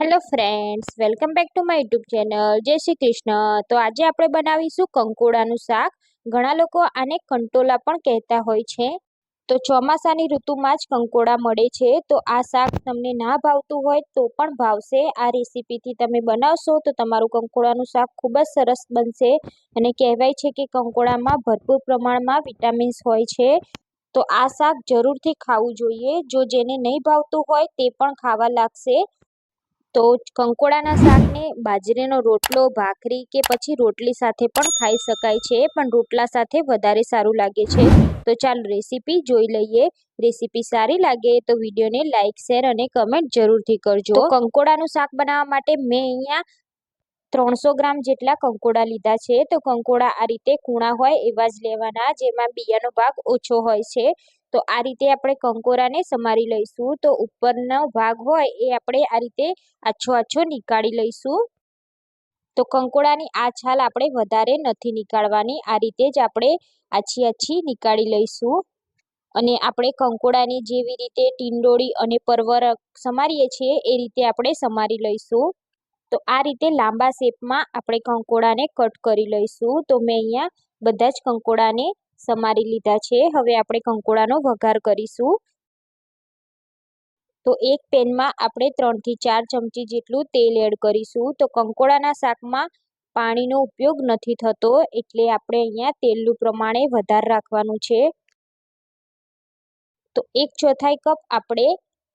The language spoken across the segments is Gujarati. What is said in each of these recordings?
Hello friends welcome back to my YouTube channel જય શ્રી કૃષ્ણ. તો આજે આપણે બનાવીશું કંકોડાનું શાક. ઘણા લોકો આને કંટોલા પણ કહેતા હોય છે. તો ચોમાસાની ઋતુમાં જ કંકોડા મળે છે. તો આ શાક તમને ના ભાવતું હોય તો પણ ભાવશે. આ રેસીપીથી તમે બનાવશો તો તમારું કંકોડાનું શાક ખૂબ જ સરસ બનશે. અને કહેવાય છે કે કંકોડામાં ભરપૂર પ્રમાણમાં વિટામિન્સ હોય છે. તો આ શાક જરૂરથી ખાવું જોઈએ. જો જેને નહીં ભાવતું હોય તે પણ ખાવા લાગશે. તો કંકોડાના શાકને બાજરીનો રોટલો, ભાખરી કે પછી રોટલી સાથે પણ ખાઈ શકાય છે, પણ રોટલા સાથે વધારે સારું લાગે છે. તો ચાલો રેસીપી જોઈ લઈએ. રેસીપી સારી લાગે તો વિડીયોને લાઇક શેર અને કમેન્ટ જરૂરથી કરજો. કંકોડાનું શાક બનાવવા માટે મેં અહીંયા ત્રણસો ગ્રામ જેટલા કંકોડા લીધા છે. તો કંકોડા આ રીતે કૂણા હોય એવા જ લેવાના, જેમાં બિયાનો ભાગ ઓછો હોય છે. તો આ રીતે આપણે કંકોરાને સમારી લઈશું. તો ઉપરનો ભાગ હોય એ આપણે આ રીતે આછો આછો નીકાળી લઈશું. તો કંકોડાની આ છાલ આપણે વધારે નથી નીકાળવાની. આ રીતે જ આપણે આછી આછી નીકાળી લઈશું. અને આપણે કંકોડાની જેવી રીતે ટીંડોળી અને પરવર સમારીએ છીએ, એ રીતે આપણે સમારી લઈશું. તો આ રીતે લાંબા શેપમાં આપણે કંકોડાને કટ કરી લઈશું. તો મેં અહીંયા બધા જ કંકોડાને સમારી લીધા છે. હવે આપણે કંકોડાનો વઘાર કરીશું. તો એક પેનમાં આપણે ત્રણથી ચાર ચમચી જેટલું તેલ એડ કરીશું. તો કંકોડાના શાકમાં પાણીનો ઉપયોગ નથી થતો એટલે આપણે અહીંયા તેલનું પ્રમાણે વધારે રાખવાનું છે. તો એક ચોથાઈ કપ આપણે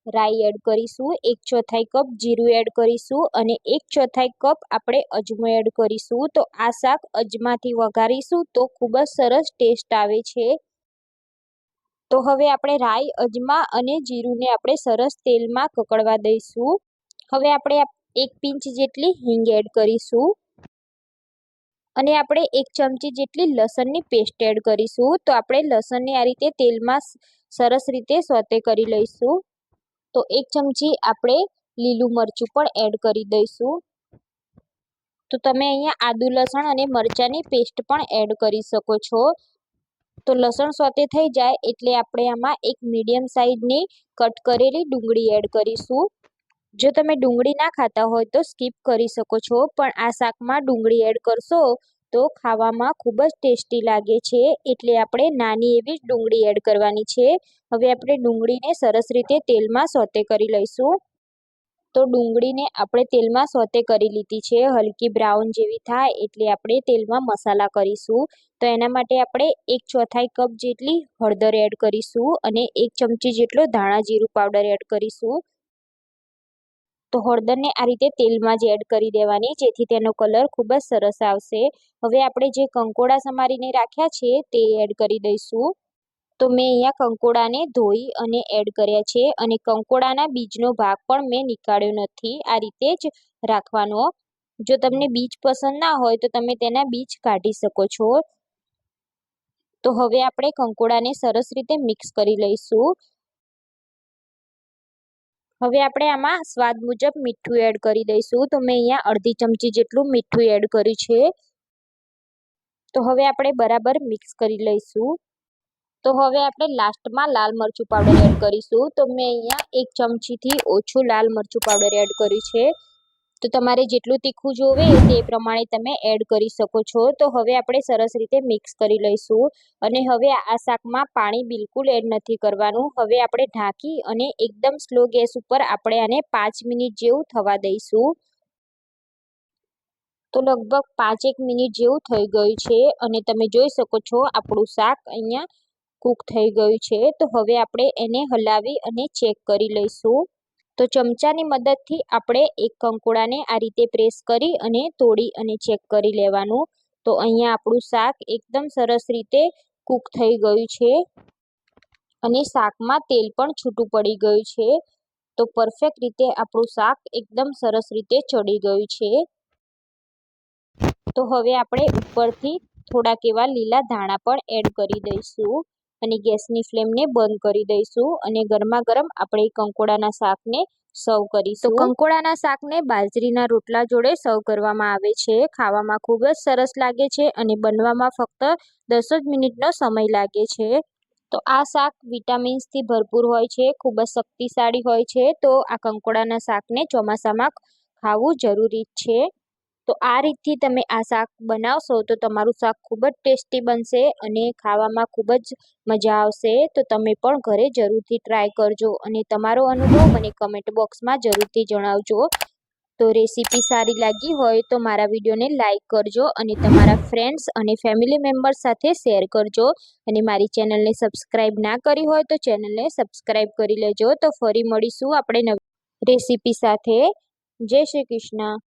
રાઈ એડ કરીશું, એક ચોથાઈ કપ જીરું એડ કરીશું અને એક ચોથાઈ કપ આપણે અજમો એડ કરીશું. તો આ શાક અજમાથી વઘારીશું તો ખૂબ જ સરસ ટેસ્ટ આવે છે. તો હવે આપણે રાઈ, અજમા અને જીરુંને આપણે સરસ તેલમાં કકડવા દઈશું. હવે આપણે એક પિંચ જેટલી હિંગ એડ કરીશું. અને આપણે એક ચમચી જેટલી લસણની પેસ્ટ એડ કરીશું. તો આપણે લસણને આ રીતે તેલમાં સરસ રીતે સોતે કરી લઈશું. તો એક ચમચી આપણે લીલું મરચું પણ એડ કરી દઈશું. તો તમે અહીંયા આદુ, લસણ અને મરચાંની પેસ્ટ પણ એડ કરી શકો છો. તો લસણ સોતે થઈ જાય એટલે આપણે આમાં એક મીડિયમ સાઇઝની કટ કરેલી ડુંગળી એડ કરીશું. જો તમે ડુંગળી ના ખાતા હોય તો સ્કીપ કરી શકો છો, પણ આ શાકમાં ડુંગળી એડ કરશો તો ખાવામાં ખૂબ જ ટેસ્ટી લાગે છે, એટલે આપણે નાની એવી ડુંગળી એડ કરવાની છે. હવે આપણે ડુંગળીને સરસ રીતે તેલમાં સોતે કરી લઈશું. તો ડુંગળીને આપણે તેલમાં સોતે કરી લીધી છે, હલકી બ્રાઉન જેવી થાય એટલે આપણે તેલમાં મસાલા કરીશું. તો એના માટે આપણે એક ચોથાઈ કપ જેટલી હળદર એડ કરીશું અને એક ચમચી જેટલો ધાણા જીરું પાવડર એડ કરીશું. તો હળદરને આ રીતે તેલમાં જ એડ કરી દેવાની, જેથી તેનો કલર ખૂબ જ સરસ આવશે. હવે આપણે જે કંકોડા સમારીને રાખ્યા છે તે એડ કરી દઈશું. તો મેં અહીંયા કંકોડાને ધોઈ અને એડ કર્યા છે અને કંકોડાના બીજનો ભાગ પણ મેં નીકાળ્યો નથી. આ રીતે જ રાખવાનો. જો તમને બીજ પસંદ ના હોય તો તમે તેના બીજ કાઢી શકો છો. તો હવે આપણે કંકોડાને સરસ રીતે મિક્સ કરી લઈશું. હવે આપણે આમાં સ્વાદ મુજબ મીઠું એડ કરી દઈશું. તો મેં અહીંયા અડધી ચમચી જેટલું મીઠું એડ કર્યું છે. તો હવે આપણે બરાબર મિક્સ કરી લઈશું. તો હવે આપણે લાસ્ટમાં લાલ મરચું પાવડર એડ કરીશું. તો મેં અહીંયા એક ચમચીથી ઓછું લાલ મરચું પાવડર એડ કર્યું છે. તો તમારે જેટલું તીખું જોવે તે પ્રમાણે તમે એડ કરી શકો છો. તો હવે આપણે સરસ રીતે મિક્સ કરી લઈશું. અને હવે આ શાકમાં પાણી બિલકુલ એડ નથી કરવાનું. હવે આપણે ઢાંકી અને એકદમ સ્લો ગેસ ઉપર આપણે આને પાંચ મિનિટ જેવું થવા દઈશું. તો લગભગ પાંચેક મિનિટ જેવું થઈ ગયું છે. અને તમે જોઈ શકો છો આપણું શાક અહીંયા કૂક થઈ ગયું છે. તો હવે આપણે એને હલાવી અને ચેક કરી લઈશું. તો ચમચાની મદદથી આપણે એક કંકોડાને આ રીતે પ્રેસ કરી અને તોડી અને ચેક કરી લેવાનું. તો અહીંયા આપણું શાક એકદમ સરસ રીતે કૂક થઈ ગયું છે અને શાકમાં તેલ પણ છૂટું પડી ગયું છે. તો પરફેક્ટ રીતે આપણું શાક એકદમ સરસ રીતે ચડી ગયું છે. તો હવે આપણે ઉપરથી થોડાક એવા લીલા ધાણા પણ એડ કરી દઈશું. અને ગેસની ફ્લેમને બંધ કરી દઈશું અને ગરમા ગરમ આપણે કંકોડાના શાકને સર્વ કરીશું. તો કંકોડાના શાકને બાજરીના રોટલા જોડે સર્વ કરવામાં આવે છે. ખાવામાં ખૂબ જ સરસ લાગે છે અને બનવામાં ફક્ત દસ જ મિનિટનો સમય લાગે છે. તો આ શાક વિટામિન્સથી ભરપૂર હોય છે ખૂબ જ શક્તિશાળી હોય છે. તો આ કંકોડાના શાકને ચોમાસામાં ખાવું જરૂરી છે. તો આ રીતથી તમે આ શાક બનાવશો તો તમારું શાક ખૂબ જ ટેસ્ટી બનશે અને ખાવામાં ખૂબ જ મજા આવશે. તો તમે પણ ઘરે જરૂરથી ટ્રાય કરજો અને તમારો અનુભવ મને કમેન્ટ બોક્સમાં જરૂરથી જણાવજો. તો રેસીપી સારી લાગી હોય તો મારા વિડીયોને લાઇક કરજો અને તમારા ફ્રેન્ડ્સ અને ફેમિલી મેમ્બર્સ સાથે શેર કરજો. અને મારી ચેનલને સબસ્ક્રાઈબ ના કરી હોય તો ચેનલને સબસ્ક્રાઈબ કરી લેજો. તો ફરી મળીશું આપણે નવી રેસીપી સાથે. જય શ્રી કૃષ્ણ.